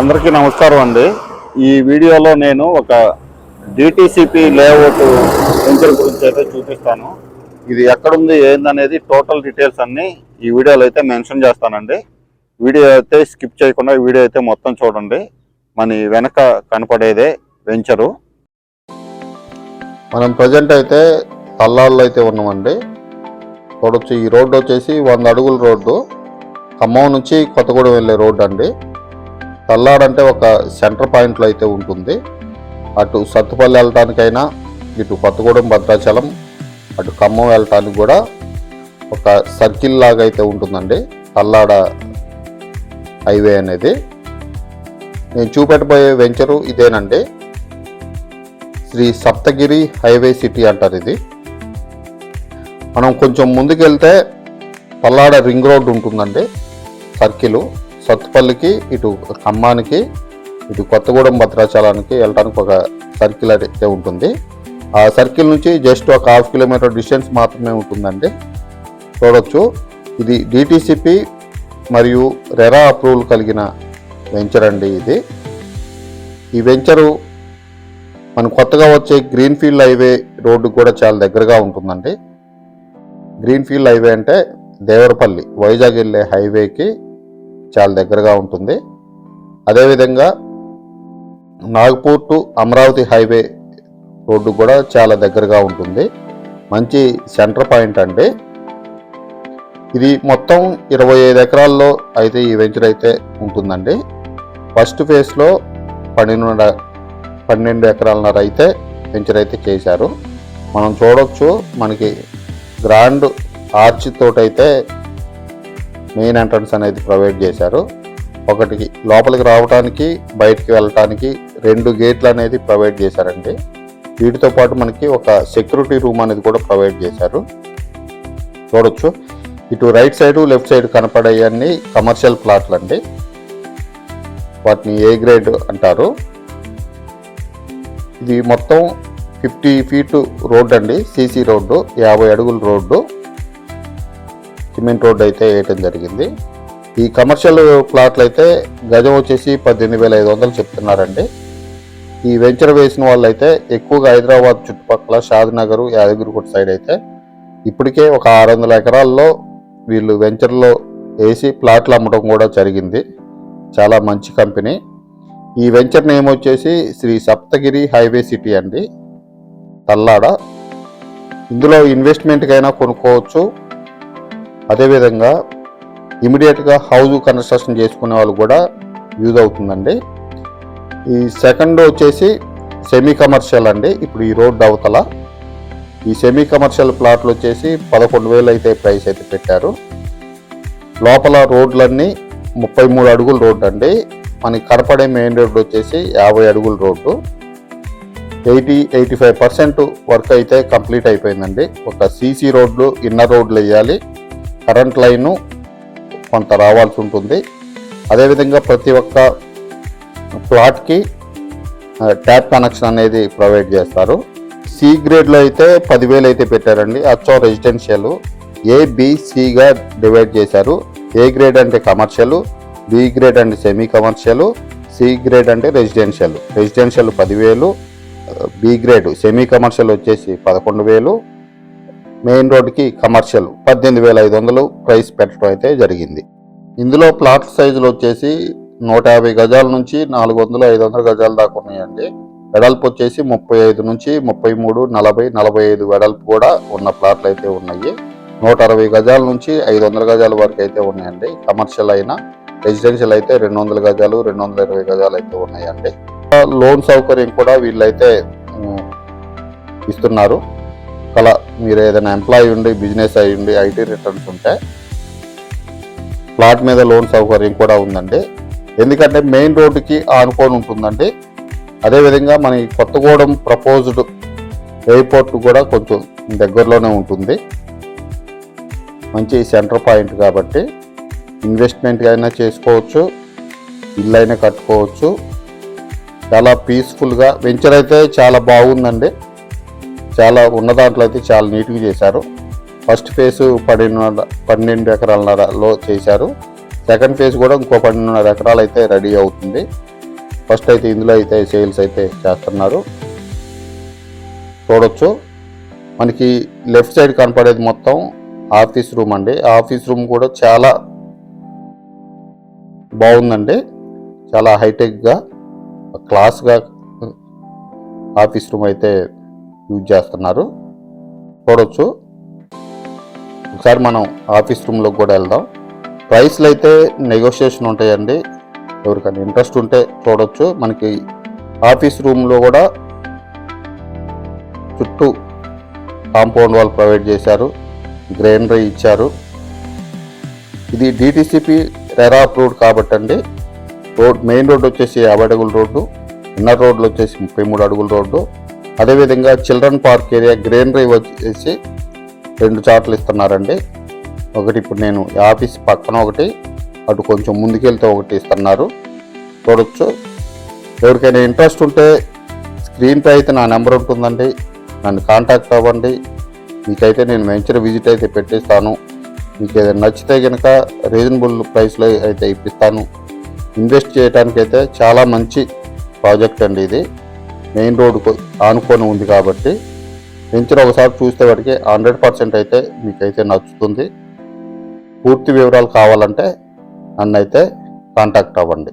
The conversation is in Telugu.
అందరికీ నమస్కారం అండి. ఈ వీడియోలో నేను ఒక డిటిసిపి లేఅవుట్ వెంచర్ గురించి అయితే చూపిస్తాను. ఇది ఎక్కడుంది ఏందనేది టోటల్ డీటెయిల్స్ అన్ని ఈ వీడియోలో అయితే మెన్షన్ చేస్తానండి. వీడియో అయితే స్కిప్ చేయకుండా వీడియో అయితే మొత్తం చూడండి. మన వెనక కనపడేదే వెంచరు మనం ప్రజెంట్ అయితే తల్లాళ్ళు అయితే ఉన్నామండి. చూడొచ్చు ఈ రోడ్డు వచ్చేసి వంద అడుగుల రోడ్డు. ఖమ్మం నుంచి కొత్తగూడెం వెళ్ళే రోడ్డు అండి. తల్లాడంటే ఒక సెంటర్ పాయింట్లో అయితే ఉంటుంది. అటు సత్తుపల్లి వెళ్ళటానికైనా ఇటు కొత్తగూడెం భద్రాచలం అటు ఖమ్మం వెళ్ళటానికి కూడా ఒక సర్కిల్ లాగా అయితే ఉంటుందండి. తల్లాడ హైవే అనేది. నేను చూపెట్టబోయే వెంచరు ఇదేనండి. శ్రీ సప్తగిరి హైవే సిటీ అంటారు ఇది. మనం కొంచెం ముందుకెళ్తే పల్లాడ రింగ్ రోడ్ ఉంటుందండి సర్కిల్. సత్తుపల్లికి ఇటు ఖమ్మానికి ఇటు కొత్తగూడెం భద్రాచలానికి వెళ్ళడానికి ఒక సర్కిల్ అయితే ఉంటుంది. ఆ సర్కిల్ నుంచి జస్ట్ ఒక హాఫ్ కిలోమీటర్ డిస్టెన్స్ మాత్రమే ఉంటుందండి. చూడొచ్చు. ఇది డిటిసిపి మరియు రెరా అప్రూవల్ కలిగిన వెంచర్ అండి ఇది. ఈ వెంచరు మన కొత్తగా వచ్చే గ్రీన్ ఫీల్డ్ హైవే రోడ్డు కూడా చాలా దగ్గరగా ఉంటుందండి. గ్రీన్ ఫీల్డ్ హైవే అంటే దేవరపల్లి వైజాగ్ వెళ్ళే హైవేకి చాలా దగ్గరగా ఉంటుంది. అదేవిధంగా Nagpur to Amaravati highway road కూడా చాలా దగ్గరగా ఉంటుంది. మంచి సెంటర్ పాయింట్ అండి. ఇది మొత్తం ఇరవై ఐదు ఎకరాల్లో అయితే ఈ వెంచర్ అయితే ఉంటుందండి. ఫస్ట్ ఫేజ్లో పన్నెండు పన్నెండు ఎకరాలన్నర అయితే వెంచర్ అయితే చేశారు. మనం చూడొచ్చు మనకి గ్రాండ్ ఆర్చ్ తోటైతే మెయిన్ ఎంట్రన్స్ అనేది ప్రొవైడ్ చేశారు. ఒకటికి లోపలికి రావడానికి బయటికి వెళ్ళటానికి రెండు గేట్లు అనేది ప్రొవైడ్ చేశారండి. వీటితో పాటు మనకి ఒక సెక్యూరిటీ రూమ్ అనేది కూడా ప్రొవైడ్ చేశారు. చూడొచ్చు. ఇటు రైట్ సైడ్ లెఫ్ట్ సైడ్ కనపడేవన్నీ కమర్షియల్ ప్లాట్లు అండి వాటిని ఏ గ్రేడ్ అంటారు? ఇది మొత్తం ఫిఫ్టీ ఫీట్ రోడ్ అండి సీసీ రోడ్డు యాభై అడుగుల రోడ్డు. సిమెంట్ రోడ్డు అయితే వేయటం జరిగింది. ఈ కమర్షియల్ ప్లాట్లు అయితే గజం వచ్చేసి పద్దెనిమిది వేల ఐదు వందలు చెప్తున్నారండి. ఈ వెంచర్ వేసిన వాళ్ళు అయితే ఎక్కువగా హైదరాబాద్ చుట్టుపక్కల షాద్నగర్ యాదగిరిగుట్ట సైడ్ అయితే ఇప్పటికే ఒక ఆరు వందల ఎకరాల్లో వీళ్ళు వెంచర్లో వేసి ప్లాట్లు అమ్మడం కూడా జరిగింది. చాలా మంచి కంపెనీ. ఈ వెంచర్ నేమ్ వచ్చేసి శ్రీ సప్తగిరి హైవే సిటీ అండి. తల్లాడ. ఇందులో ఇన్వెస్ట్మెంట్కైనా కొనుక్కోవచ్చు. అదేవిధంగా ఇమీడియట్గా హౌస్ కన్స్ట్రక్షన్ చేసుకునే వాళ్ళు కూడా యూజ్ అవుతుందండి. ఈ సెకండ్ వచ్చేసి సెమీ కమర్షియల్ అండి. ఇప్పుడు ఈ రోడ్ అవతల ఈ సెమీ కమర్షియల్ ప్లాట్లు వచ్చేసి పదకొండు వేలు అయితే ప్రైస్ అయితే పెట్టారు. లోపల రోడ్లన్నీ ముప్పై మూడు అడుగుల రోడ్డు అండి. మనకి కనపడే మెయిన్ రోడ్డు వచ్చేసి యాభై అడుగుల road. Eighty eighty five percent work అయితే కంప్లీట్ అయిపోయిందండి. ఒక సీసీ రోడ్లు ఇన్నర్ రోడ్లు వేయాలి. కరెంట్ లైను కొంత రావాల్సి ఉంటుంది. అదేవిధంగా ప్రతి ఒక్క ప్లాట్కి ట్యాప్ కనెక్షన్ అనేది ప్రొవైడ్ చేస్తారు. సి గ్రేడ్లో అయితే పదివేలు అయితే పెట్టారండి. అచ్చో రెసిడెన్షియల్. ఏబిసిగా డివైడ్ చేశారు. ఏ గ్రేడ్ అంటే కమర్షియల్ బి గ్రేడ్ అంటే సెమీ కమర్షియల్ సి గ్రేడ్ అంటే రెసిడెన్షియల్. రెసిడెన్షియల్ పదివేలు బి గ్రేడ్ సెమీ కమర్షియల్ వచ్చేసి పదకొండు వేలు. మెయిన్ రోడ్డుకి కమర్షియల్ పద్దెనిమిది వేల ఐదు వందలు ప్రైస్ పెట్టడం అయితే జరిగింది. ఇందులో ప్లాట్ సైజులు వచ్చేసి నూట యాభై గజాల నుంచి నాలుగు వందలు ఐదు వందల గజాల దాకా ఉన్నాయండి. వెడల్పు వచ్చేసి ముప్పై ఐదు నుంచి ముప్పై మూడు నలభై నలభై ఐదు వెడల్పు కూడా ఉన్న ప్లాట్లు అయితే ఉన్నాయి. నూట అరవై గజాల నుంచి ఐదు వందల గజాల వరకు అయితే ఉన్నాయండి. కమర్షియల్ అయినా రెసిడెన్షియల్ అయితే రెండు వందల గజాలు రెండు వందల ఇరవై గజాలు అయితే ఉన్నాయండి. లోన్ సౌకర్యం కూడా వీళ్ళైతే ఇస్తున్నారు. కళ మీరు ఏదైనా ఎంప్లాయీ ఉండి బిజినెస్ అయి ఉండి ఐటీ రిటర్న్స్ ఉంటే ప్లాట్ మీద లోన్ సౌకర్యం కూడా ఉందండి. ఎందుకంటే మెయిన్ రోడ్డుకి ఆనుకొని ఉంటుందండి. అదేవిధంగా మన ఈ కొత్తగూడెం ప్రపోజ్డ్ ఎయిర్పోర్ట్ కూడా కొంచెం దగ్గరలోనే ఉంటుంది. మంచి సెంటర్ పాయింట్ కాబట్టి ఇన్వెస్ట్మెంట్ అయినా చేసుకోవచ్చు ఇల్లు అయినా కట్టుకోవచ్చు. చాలా పీస్ఫుల్గా వెంచర్ అయితే చాలా బాగుందండి. చాలా ఉన్న దాంట్లో అయితే చాలా నీట్గా చేశారు. ఫస్ట్ ఫేజ్ పన్నెండు పన్నెండు ఎకరాలన్నరలో చేశారు. సెకండ్ ఫేజ్ కూడా ఇంకో పన్నెండున్నర ఎకరాలు అయితే రెడీ అవుతుంది. ఫస్ట్ అయితే ఇందులో అయితే సేల్స్ అయితే చేస్తున్నారు. చూడొచ్చు. మనకి లెఫ్ట్ సైడ్ కనపడేది మొత్తం ఆఫీస్ రూమ్ అండి. ఆఫీస్ రూమ్ కూడా చాలా బాగుందండి. చాలా హైటెక్గా క్లాస్గా ఆఫీస్ రూమ్ అయితే యూజ్ చేస్తున్నారు. చూడవచ్చు ఒకసారి మనం ఆఫీస్ రూమ్లోకి కూడా వెళ్దాం. ప్రైస్లు అయితే నెగోషియేషన్ ఉంటాయండి. ఎవరికైనా ఇంట్రెస్ట్ ఉంటే చూడవచ్చు మనకి ఆఫీస్ రూమ్లో కూడా చుట్టూ కాంపౌండ్ వాల్ ప్రొవైడ్ చేశారు. గ్రైనరీ ఇచ్చారు. ఇది డిటీసీపీ రెరా అప్రూవ్డ్ కాబట్టి అండి రోడ్ మెయిన్ రోడ్ వచ్చేసి యాభై అడుగుల రోడ్డు ఇన్నర్ రోడ్లు వచ్చేసి ముప్పై మూడు అడుగుల రోడ్డు. అదేవిధంగా చిల్డ్రన్ పార్క్ ఏరియా గ్రీనరీ వచ్చేసి రెండు చాట్లు ఇస్తున్నారండి. ఒకటి ఇప్పుడు నేను ఆఫీస్ పక్కన ఒకటి అటు కొంచెం ముందుకెళ్తే ఒకటి ఇస్తున్నారు. చూడొచ్చు. ఎవరికైనా ఇంట్రెస్ట్ ఉంటే స్క్రీన్పై అయితే నా నెంబర్ ఉంటుందండి. నన్ను కాంటాక్ట్ అవ్వండి. మీకైతే నేను వెంచర్ విజిట్ అయితే పెట్టిస్తాను. మీకు ఏదైనా నచ్చితే కనుక రీజనబుల్ ప్రైస్లో అయితే ఇప్పిస్తాను. ఇన్వెస్ట్ చేయడానికి అయితే చాలా మంచి ప్రాజెక్ట్ అండి ఇది. మెయిన్ రోడ్కు ఆనుకొని ఉంది కాబట్టి వెంచర్ ఒకసారి చూస్తే వాటికి హండ్రెడ్ పర్సెంట్ అయితే మీకైతే నచ్చుతుంది. పూర్తి వివరాలు కావాలంటే నన్ను అయితే కాంటాక్ట్ అవ్వండి.